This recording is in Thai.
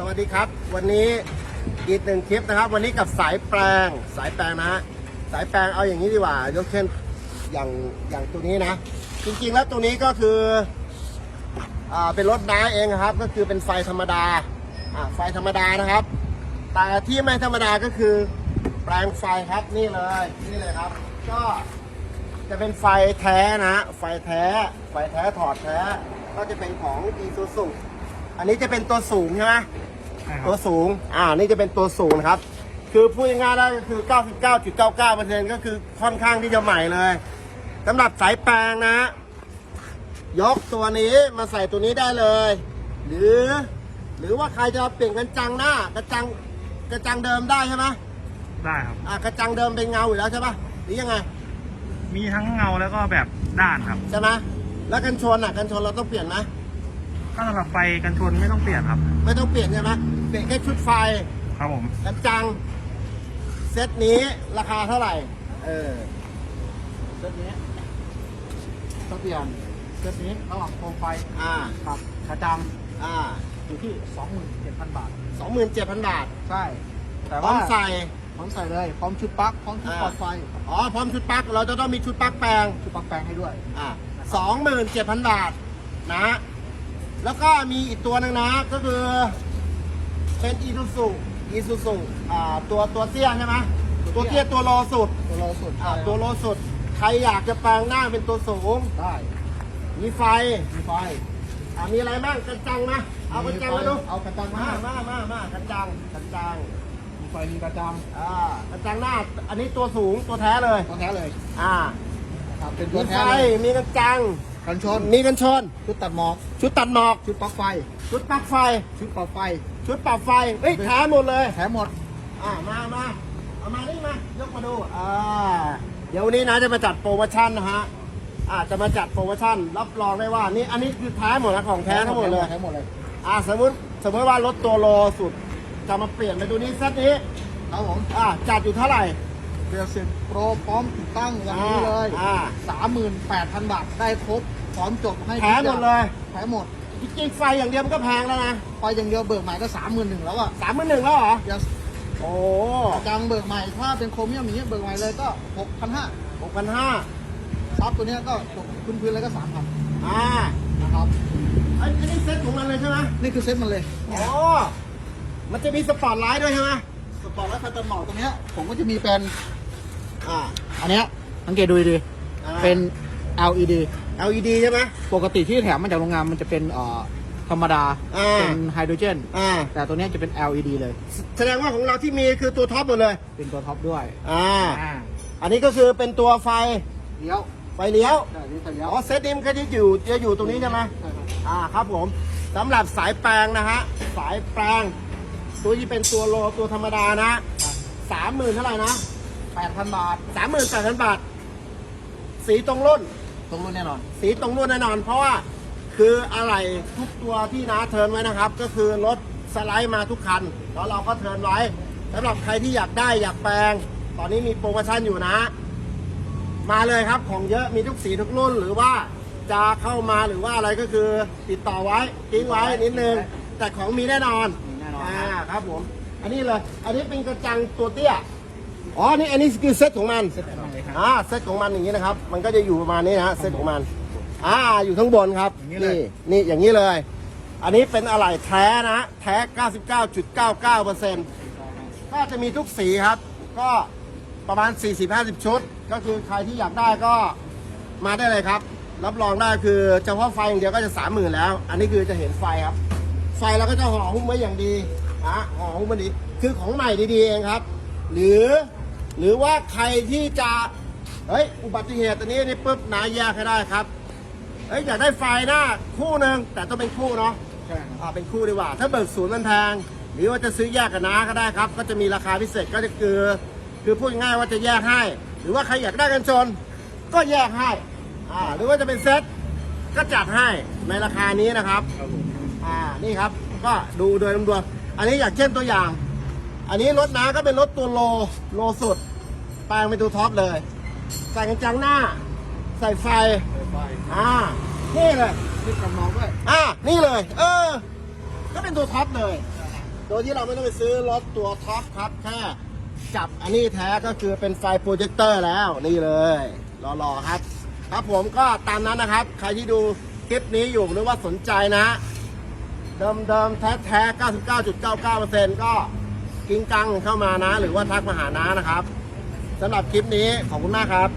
สวัสดีครับ วันนี้อีกหนึ่งคลิปนะครับ วันนี้กับสายแปลงสายแปลงนะฮะสายแปลงเอาอย่างนี้ดีกว่ายกเช่นอย่างอย่างตัวนี้นะ จริงๆแล้วตัวนี้ก็คืออ่าเป็นรถน้าเองครับ ก็คือเป็นไฟธรรมดาอ่าไฟธรรมดานะครับ แต่ที่ไม่ธรรมดาก็คือแปลงไฟครับนี่เลยนี่เลยครับ ก็จะเป็นไฟแท้นะไฟแท้ ไฟแท้ถอดแท้ ก็จะเป็นของ e s u s u อันนี้จะเป็นตัวสูงใช่ไหม ตัวบสูง อ่า นี่จะเป็นตัวสูงนะครับ คือพูดง่ายๆแล้วก็คือ 99.99%ก็คือค่อนข้างที่จะใหม่เลยสำหรับสายแปลงนะ ยกตัวนี้มาใส่ตัวนี้ได้เลย หรือ หรือว่าใครจะเปลี่ยนกระจังหน้ากระจังกระจังเดิมได้ใช่ไหมได้ครับ อ่ากระจังเดิมเป็นเงาอยู่แล้วใช่ปะหรือยังไง มีทั้งเงาแล้วก็แบบด้านครับ ใช่ไหมแล้วกันชนอะกันชนเราต้องเปลี่ยนไหม ถ้าสำหรับไฟกันชนไม่ต้องเปลี่ยนครับ ไม่ต้องเปลี่ยนใช่ไหมเปลี่ยนแค่ชุดไฟครับผมกระจัง เซตนี้ราคาเท่าไหร่ เออ เซตนี้ถ้าเปลี่ยนเซตนี้ระหว่างโคมไฟอ่า กับกระจังอ่า อยู่ที่ 27,000 บาทสองหมื่นเจ็ดพันบาท ใช่ แต่พร้อว่ามใส่ พร้อมใส่เลย พร้อมชุดปลั๊ก พร้อมชุดอ่า ปลอดไฟ อ๋อ พร้อมชุดปลั๊ก เราจะต้องมีชุดปลั๊กแปลง ชุดปลั๊กแปลงให้ด้วย อ่าสองหมื่นเจ็ดพันบาทนะ แล้วก็มีอีกตัวหนึงนะก็คือ เป็นอีซูซูอีซูซูอ่าตัวตัวเตี้ยใช่ไหมตัตัววเตี้เตี้ยยตัวโลสุดตัวโลสุดอ่าตัวโลสุด ใครอยากจะแปลงหน้าเป็นตัวสูง ได้มีไฟมีไฟอ่ามีอะไรบ้างกระจังนะเอากระจังมาดูเอากระจังมามามามามา กระจังกระจังมีไฟมีกระจังอ่ากระจังหน้า อันนี้ตัวสูงตัวแท้เลยตัวแท้เลยอ่า ครับเป็นตัมีวไฟแท้เลยมีกระจัง กันชน มีกันชน ชุดตัดหมอก ชุดตัดหมอก ชุดปลั๊กไฟ ชุดปลั๊กไฟ ชุดปลอดไฟ ชุดปรับไฟเฮ้ยแท้หมดเลยแท้หมด อ่ามามาเอามานี่มายกมาดู อ่า เดี๋ยววันนี้นะจะมาจัดโปรโมชั่นนะฮะอ่าจะมาจัดโปรโมชั่น รับรองได้ว่านี่อันนี้คือแท้หมดนะของแท้ทั้งหมดเลยแท้หมดเลย อ่าสมมติสมมติว่ารถตัวโลสุด จะมาเปลี่ยนไปดูนี้เซตนี้ครับผมอ่าจัดอยู่เท่าไหร่เปลี่ยนเสร็จโปรพร้อมติดตั้งวันนี้เลยอ่า38,000บาทได้ครบพร้อมจบให้แท้หมดเลยแท้หมดจริงๆไฟอย่างเดียวมันก็แพงแล้วนะไฟอย่างเดียวเบิกใหม่ก็31,000แล้วอะสามหมื่นหนึ่งแล้วเหรอยังโอ้จังเบิกใหม่ถ้าเป็นโครเมียมอย่างเงี้ยเบิกใหม่เลยก็6,500หกพันห้าซับตัวเนี้ยก็ตกพื้นๆเลยก็3,000อ่านะครับอันอันนี้เซ็ตของมันเลยใช่ไหมนี่คือเซ็ตมันเลยอ๋อมันจะมีสปอร์ตไลท์ด้วยใช่ไหมสปอร์ตและไฟตัดหมอกตรงเนี้ยผมก็จะมีเป็น อ่า อันเนี้ยสังเกตดูดีอ่า ๆเป็น LED LED ใช่ไหม ปกติที่แถมมาจากโรงงานมันจะเป็นเอ่อธรรมดาอ่า เป็นไฮโดรเจน อ่า แต่ตัวเนี้ยจะเป็น LED เลย แสดงว่าของเราที่มีคือตัวท็อปหมดเลย เป็นตัวท็อปด้วยอ่า อ่าอันนี้ก็คือเป็นตัวไฟ เลี้ยวไฟเลี้ยวใช่นี่ไฟเลี้ยวอ๋อ เซตนี้มันก็จะอยู่จะอยู่ตรงนี้ใช่ไหม ใช่ครับอ่าครับผมสำหรับสายแปลงนะฮะ สายแปลง ตัวที่เป็นตัวโลตัวธรรมดานะสามหมื่นเท่าไหร่นะ 8,000 บาท สามหมื่นแปดพันบาท สีตรงรุ่น ตรงรุ่นแน่นอน สีตรงรุ่นแน่นอน เพราะว่าคืออะไรทุกตัวที่น้าเทิร์นไว้นะครับ ก็คือรถสไลด์มาทุกคัน แล้วเราก็เทิร์นไว้สำหรับใครที่อยากได้อยากแปลง ตอนนี้มีโปรโมชั่นอยู่นะ มาเลยครับของเยอะมีทุกสีทุกรุ่นหรือว่าจะเข้ามาหรือว่าอะไรก็คือติดต่อไว้ทิ้งไว้นิดนึง แต่ของมีแน่นอนมีแน่นอน อ่าครับผม อันนี้เลย อันนี้เป็นกระจังตัวเตี้ย อ๋อนี่อันนี้คือเซ็ตของมันเซ็ตมันเลยครับอ่าเซตของมันอย่างนี้นะครับ มันก็จะอยู่ประมาณนี้นะฮะเซตของมัน อ่าอยู่ข้างบนครับอย่างนี้เลยนี่อย่างนี้เลย อันนี้เป็นอะไหล่แท้นะ แท้ 99.99%ก็จะมีทุกสีครับ ก็ประมาณ 40-50 ชุด ก็คือใครที่อยากได้ก็มาได้เลยครับ รับรองได้คือเฉพาะไฟอย่างเดียวก็จะ30,000แล้ว อันนี้คือจะเห็นไฟครับ ไฟเราก็จะห่อหุ้มไว้อย่างดีนะห่อหุ้มไว้ดีคือของใหม่ดีๆเองครับ หรือ หรือว่าใครที่จะเฮ้ยอุบัติเหตุตัวนี้นี่ปุ๊บนาแยกให้ได้ครับเฮ้ยอยากได้ไฟหน้าคู่หนึ่งแต่ต้องเป็นคู่เนาะใช่ครับอ่าเป็นคู่ดีกว่า ถ้าเบิกศูนย์มันแพงหรือว่าจะซื้อแยกกับน้าก็ได้ครับ ก็จะมีราคาพิเศษก็จะคือคือพูดง่ายๆว่าจะแยกให้ หรือว่าใครอยากได้กันชน ก็แยกให้อ่าหรือว่าจะเป็นเซ็ตก็จัดให้ในราคานี้นะครับครับผมอ่านี่ครับก็ดูโดยรวมๆอันนี้อยากเช่นตัวอย่าง อันนี้รถน้าก็เป็นรถตัวโลโลสุดแปลงเป็นตัวท็อปเลย ใส่กระจังหน้า ใส่ไฟไฟอ่า นี่เลยติดกับหมอกด้วย อ่า นี่เลย เออ ก็เป็นตัวท็อปเลย โดยที่เราไม่ต้องไปซื้อรถตัวท็อปครับ แค่จับอันนี้แท้ก็คือเป็นไฟโปรเจคเตอร์แล้ว นี่เลยรอๆครับ ครับผมก็ตามนั้นนะครับ ใครที่ดูคลิปนี้อยู่หรือว่าสนใจนะ เดิมเดิมๆแท้แท้99.99%ก็กิ้งกังเข้ามานะ หรือว่าทักมาหาน้านะครับ สำหรับคลิปนี้ขอบคุณมากครับ